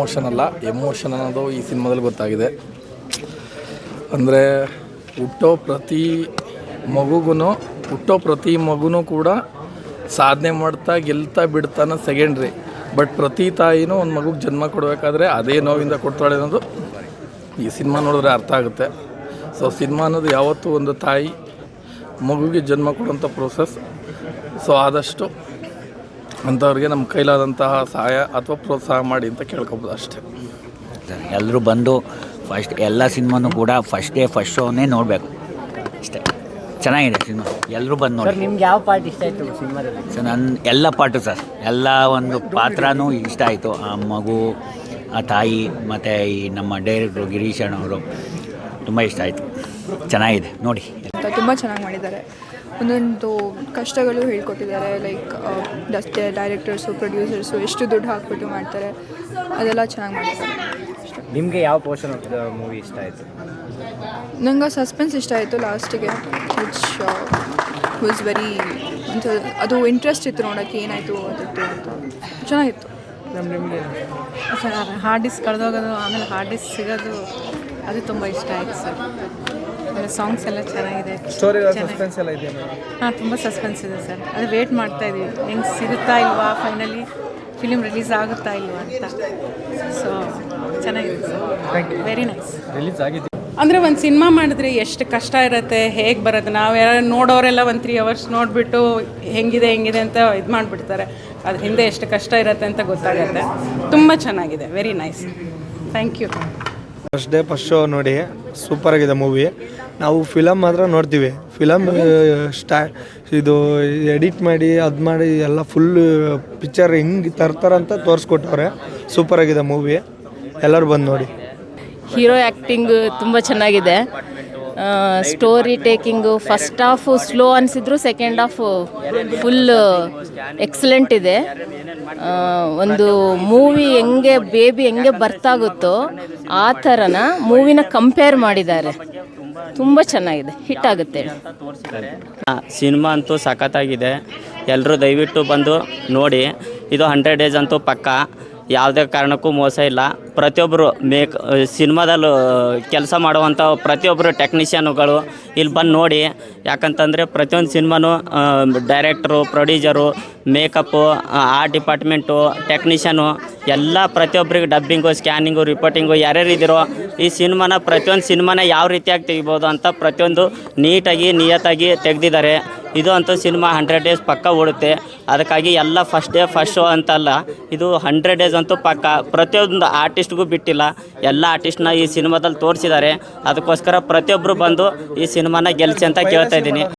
Emotion ಅಲ್ಲ. Emotion ಅನ್ನೋದು ಈ ಸಿನಿಮಾದಲ್ಲಿ ಗೊತ್ತಾಗಿದೆ. ಅಂದರೆ ಹುಟ್ಟೋ ಪ್ರತಿ ಮಗುಗೂ ಹುಟ್ಟೋ ಪ್ರತಿ ಮಗುನೂ ಕೂಡ ಸಾಧನೆ ಮಾಡ್ತಾ, ಗೆಲ್ತಾ ಬಿಡ್ತಾನ ಸೆಕೆಂಡ್ರಿ ಬಟ್ ಪ್ರತಿ ತಾಯಿನೂ ಒಂದು ಮಗುಗೆ ಜನ್ಮ ಕೊಡಬೇಕಾದ್ರೆ ಅದೇ ನೋವಿಂದ ಕೊಡ್ತಾಳೆ ಅನ್ನೋದು ಈ ಸಿನಿಮಾ ನೋಡಿದ್ರೆ ಅರ್ಥ ಆಗುತ್ತೆ. ಸೊ ಸಿನಿಮಾ ಅನ್ನೋದು ಯಾವತ್ತೂ ಒಂದು ತಾಯಿ ಮಗುಗೆ ಜನ್ಮ ಕೊಡೋಂಥ ಪ್ರೋಸೆಸ್ ಸೊ ಆದಷ್ಟು ಅಂಥವ್ರಿಗೆ ನಮ್ಮ ಕೈಲಾದಂತಹ ಸಹಾಯ ಅಥವಾ ಪ್ರೋತ್ಸಾಹ ಮಾಡಿ ಅಂತ ಕೇಳ್ಕೊಬೋದು ಅಷ್ಟೇ. ಎಲ್ಲರೂ ಬಂದು ಫಸ್ಟ್ ಎಲ್ಲ ಸಿನಿಮಾನು ಕೂಡ ಫಸ್ಟ್ ಡೇ ಫಸ್ಟ್ ಶೋನೇ ನೋಡಬೇಕು. ಅಷ್ಟೇ. ಚೆನ್ನಾಗಿದೆ ಸಿನಿಮಾ. ಎಲ್ಲರೂ ಬಂದು ನೋಡಿ. ನಿಮ್ಗೆ ಯಾವ ಪಾರ್ಟ್ ಇಷ್ಟ ಆಯಿತು ಸಿನಿಮಾದಲ್ಲಿ? ಸರ್ ನನ್ನ ಎಲ್ಲ ಪಾರ್ಟು ಸರ್. ಎಲ್ಲ ಒಂದು ಪಾತ್ರನೂ ಇಷ್ಟ ಆಯಿತು. ಆ ಮಗು ಆ ತಾಯಿ ಮತ್ತು ಈ ನಮ್ಮ ಡೈರೆಕ್ಟ್ರು ಗಿರೀಶ್ ಅಣ್ಣವರು. ತುಂಬ ಇಷ್ಟ ಆಯಿತು. ಚೆನ್ನಾಗಿದೆ. ನೋಡಿ. ತುಂಬ ಚೆನ್ನಾಗಿ ಮಾಡಿದ್ದಾರೆ. ಒಂದೊಂದು ಕಷ್ಟಗಳು ಹೇಳ್ಕೊಟ್ಟಿದ್ದಾರೆ ಲೈಕ್ ಡಸ್ಟ್ ಡೈರೆಕ್ಟರ್ಸು ಪ್ರೊಡ್ಯೂಸರ್ಸು ಎಷ್ಟು ದುಡ್ಡು ಹಾಕ್ಬಿಟ್ಟು ಮಾಡ್ತಾರೆ ಅದೆಲ್ಲ ಚೆನ್ನಾಗಿ ಮಾಡಿದ್ದಾರೆ ನಿಮಗೆ ಯಾವ ಪೋರ್ಷನ್ ಆಫ್ ದ ಮೂವಿ ಇಷ್ಟ ಆಯಿತು? ನಂಗೆ ಸಸ್ಪೆನ್ಸ್ ಇಷ್ಟ ಆಯಿತು ಲಾಸ್ಟಿಗೆ ವಿಚ್ ವಾಸ್ ವೆರಿ ಅದು ಇಂಟ್ರೆಸ್ಟ್ ಇತ್ತು ನೋಡೋಕ್ಕೆ ಏನಾಯಿತು ಅದಕ್ಕೆ ಅಂತ. ಚೆನ್ನಾಗಿತ್ತು. ಸರ್ ಹಾರ್ಡ್ ಡಿಸ್ಕ್ ಕಳೆದೋಗೋದು ಆಮೇಲೆ ಹಾರ್ಡ್ ಡಿಸ್ಕ್ ಸಿಗೋದು ಅದು ತುಂಬ ಇಷ್ಟ ಆಯಿತು ಸರ್. ಆಮೇಲೆ ಸಾಂಗ್ಸ್ ಎಲ್ಲ ಚೆನ್ನಾಗಿದೆ. ಸ್ಟೋರಿ ಸಸ್ಪೆನ್ಸ್ ಎಲ್ಲ ಇದೆಯಾ ಹಾಂ ತುಂಬ ಸಸ್ಪೆನ್ಸ್ ಇದೆ ಸರ್. ಅದು ವೇಟ್ ಮಾಡ್ತಾ ಇದೀವಿ ಹೆಂಗೆ ಸಿಗುತ್ತಾ ಇಲ್ವಾ? ಫೈನಲಿ ಫಿಲಿಮ್ ರಿಲೀಸ್ ಆಗುತ್ತಾ ಇಲ್ವಾ ಅಂತ. ಸೊ ಚೆನ್ನಾಗಿದೆ ಸರ್. ವೆರಿ ನೈಸ್ ರಿಲೀಸ್ ಆಗಿದೆ. ಅಂದರೆ ಒಂದು ಸಿನಿಮಾ ಮಾಡಿದ್ರೆ ಎಷ್ಟು ಕಷ್ಟ ಇರುತ್ತೆ ಹೇಗೆ ಬರುತ್ತೆ? ನಾವು ಯಾರು ನೋಡೋರೆಲ್ಲ ಒಂದು ತ್ರೀ ಅವರ್ಸ್ ನೋಡಿಬಿಟ್ಟು ಹೆಂಗಿದೆ ಹೆಂಗಿದೆ ಅಂತ ಇದು ಮಾಡಿಬಿಡ್ತಾರೆ. ಅದ್ರ ಹಿಂದೆ ಎಷ್ಟು ಕಷ್ಟ ಇರುತ್ತೆ ಅಂತ ಗೊತ್ತಾಗುತ್ತೆ. ತುಂಬ ಚೆನ್ನಾಗಿದೆ. Very nice thank you first day first show ನೋಡಿ. ಸೂಪರ್ ಆಗಿದೆ ಮೂವಿ ನಾವು ಫಿಲಮ್ ಮಾತ್ರ ನೋಡ್ತೀವಿ. ಫಿಲಮ್ ಸ್ಟಾ ಇದು ಎಡಿಟ್ ಮಾಡಿ, ಅದು ಮಾಡಿ ಎಲ್ಲ ಫುಲ್ ಪಿಕ್ಚರ್ ಹೆಂಗೆ ತರ್ತಾರಂತ ತೋರಿಸ್ಕೊಟ್ಟವ್ರೆ. ಸೂಪರ್ ಆಗಿದೆ ಮೂವಿ ಎಲ್ಲರೂ ಬಂದು ನೋಡಿ. ಹೀರೋ ಆ್ಯಕ್ಟಿಂಗ್ ತುಂಬ ಚೆನ್ನಾಗಿದೆ. Story taking first half slow ಅನಿಸಿದ್ರು second half full excellent ಇದೆ. ಒಂದು ಮೂವಿ ಹೆಂಗೆ ಬೇಬಿ ಹೆಂಗೆ ಬರ್ತಾಗುತ್ತೋ ಆ ಥರನ ಮೂವಿನ ಕಂಪೇರ್ ಮಾಡಿದ್ದಾರೆ. ತುಂಬ ಚೆನ್ನಾಗಿದೆ. ಹಿಟ್ ಆಗುತ್ತೆ. ಸಿನಿಮಾ ಅಂತೂ ಸಖತ್ತಾಗಿದೆ. ಎಲ್ಲರೂ ದಯವಿಟ್ಟು ಬಂದು ನೋಡಿ. ಇದು ಹಂಡ್ರೆಡ್ ಡೇಸ್ ಅಂತೂ ಪಕ್ಕ. ಯಾವುದೇ ಕಾರಣಕ್ಕೂ ಮೋಸ ಇಲ್ಲ. ಪ್ರತಿಯೊಬ್ಬರು ಮೇಕ್, ಸಿನಿಮಾದಲ್ಲೂ, ಕೆಲಸ ಮಾಡುವಂಥ ಪ್ರತಿಯೊಬ್ಬರು ಟೆಕ್ನಿಷಿಯನ್ಗಳು ಇಲ್ಲಿ ಬಂದು ನೋಡಿ, ಯಾಕಂತಂದರೆ ಪ್ರತಿಯೊಂದು ಸಿನಿಮಾನು director, producer, makeup art department, technician, ಎಲ್ಲ ಪ್ರತಿಯೊಬ್ಬರಿಗೆ ಡಬ್ಬಿಂಗು, ಸ್ಕ್ಯಾನಿಂಗು, ರಿಪೋರ್ಟಿಂಗು ಯಾರ್ಯಾರು ಇದ್ದೀರೋ ಈ ಸಿನಿಮಾನ ಪ್ರತಿಯೊಂದು ಸಿನಿಮಾನ ಯಾವ ರೀತಿಯಾಗಿ ತೆಗಿಬೋದು ಅಂತ ಪ್ರತಿಯೊಂದು ನೀಟಾಗಿ, ನಿಯತ್ತಾಗಿ ತೆಗೆದಿದ್ದಾರೆ. ಇದು ಅಂತೂ ಸಿನಿಮಾ ಹಂಡ್ರೆಡ್ ಡೇಸ್ ಪಕ್ಕ ಓಡುತ್ತೆ. ಅದಕ್ಕಾಗಿ ಎಲ್ಲ ಫಸ್ಟ್ ಡೇ ಫಸ್ಟ್ ಶೋ ಅಂತಲ್ಲ, ಇದು ಹಂಡ್ರೆಡ್ ಡೇಸ್ ಅಂತೂ ಪಕ್ಕ. ಪ್ರತಿಯೊಂದು ಆರ್ಟಿಸ್ಟ್ಗೂ ಬಿಟ್ಟಿಲ್ಲ. ಎಲ್ಲ ಆರ್ಟಿಸ್ಟ್ನ ಈ ಸಿನಿಮಾದಲ್ಲಿ ತೋರಿಸಿದ್ದಾರೆ. ಅದಕ್ಕೋಸ್ಕರ ಪ್ರತಿಯೊಬ್ಬರು ಬಂದು ಈ ಸಿನಿಮಾನ ಗೆಲ್ಲಿಸಿ ಅಂತ ಕೇಳ್ತಾ ಇದ್ದೀನಿ.